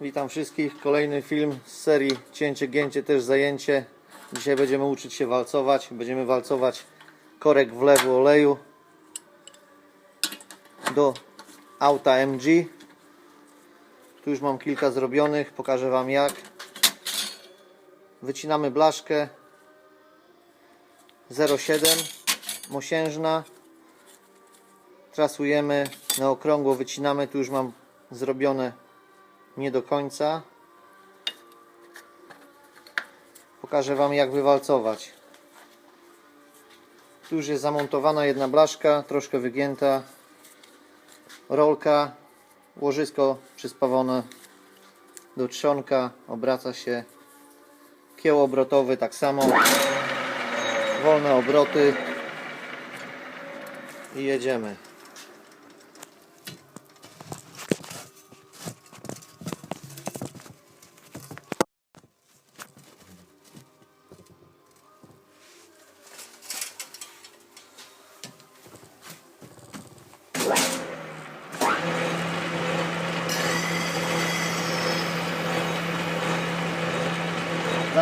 Witam wszystkich. Kolejny film z serii Cięcie, Gięcie, też zajęcie. Dzisiaj będziemy uczyć się walcować. Będziemy walcować korek wlewu oleju do auta MG. Tu już mam kilka zrobionych. Pokażę Wam jak. Wycinamy blaszkę 0,7 mosiężna. Trasujemy na okrągło, wycinamy. Tu już mam zrobione nie do końca. Pokażę Wam jak wywalcować. Tu już jest zamontowana jedna blaszka, troszkę wygięta. Rolka, łożysko przyspawane do trzonka, obraca się. Kieł obrotowy tak samo. Wolne obroty. I jedziemy.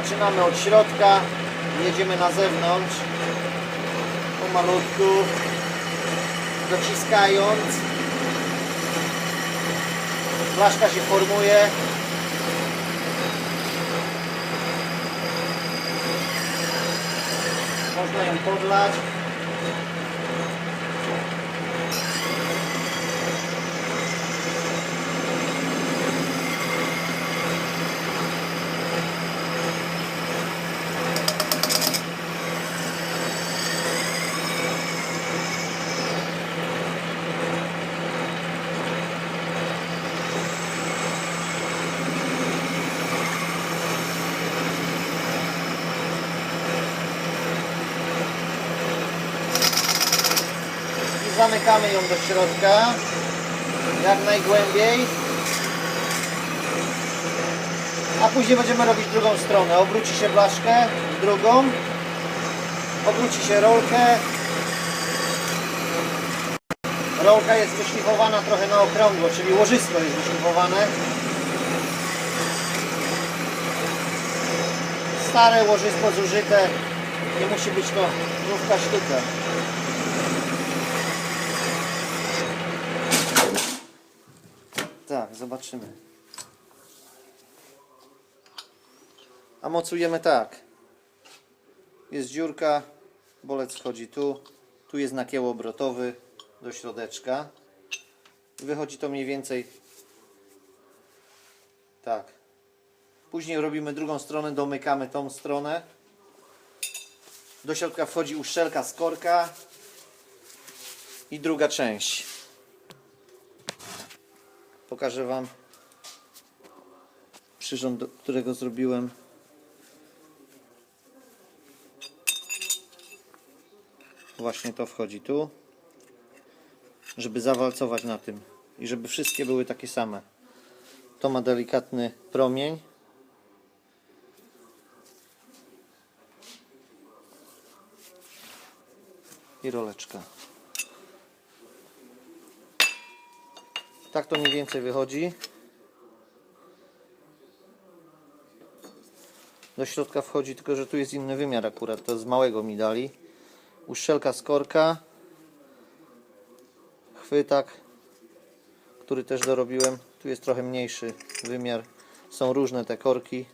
Zaczynamy od środka, jedziemy na zewnątrz, pomalutku, dociskając. Flaszka się formuje. Można ją podlać. Zamykamy ją do środka. Jak najgłębiej. A później będziemy robić drugą stronę. Obróci się blaszkę drugą. Obróci się rolkę. Rolka jest wyszlifowana trochę na okrągło czyli łożysko jest wyszlifowane. Stare łożysko zużyte. Nie musi być to nówka sztuka zobaczymy. A mocujemy tak. Jest dziurka, bolec wchodzi tu. Tu jest nakieł obrotowy do środeczka. Wychodzi to mniej więcej tak. Później robimy drugą stronę, domykamy tą stronę. Do środka wchodzi uszczelka z korka i druga część. Pokażę Wam przyrząd, którego zrobiłem. Właśnie to wchodzi tu, żeby zawalcować na tym i żeby wszystkie były takie same. To ma delikatny promień. I roleczka. Tak to mniej więcej wychodzi. Do środka wchodzi, tylko że tu jest inny wymiar akurat, to z małego mi dali. Uszczelka z korka. Chwytak, który też dorobiłem. Tu jest trochę mniejszy wymiar. Są różne te korki.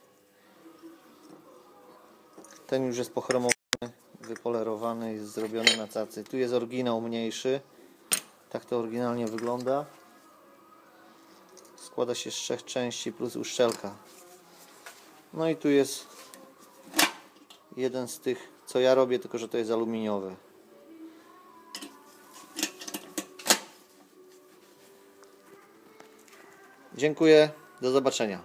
Ten już jest pochromowany, wypolerowany, jest zrobiony na cacy. Tu jest oryginał mniejszy. Tak to oryginalnie wygląda. Składa się z trzech części plus uszczelka. No i tu jest jeden z tych, co ja robię, tylko że to jest aluminiowy. Dziękuję, do zobaczenia.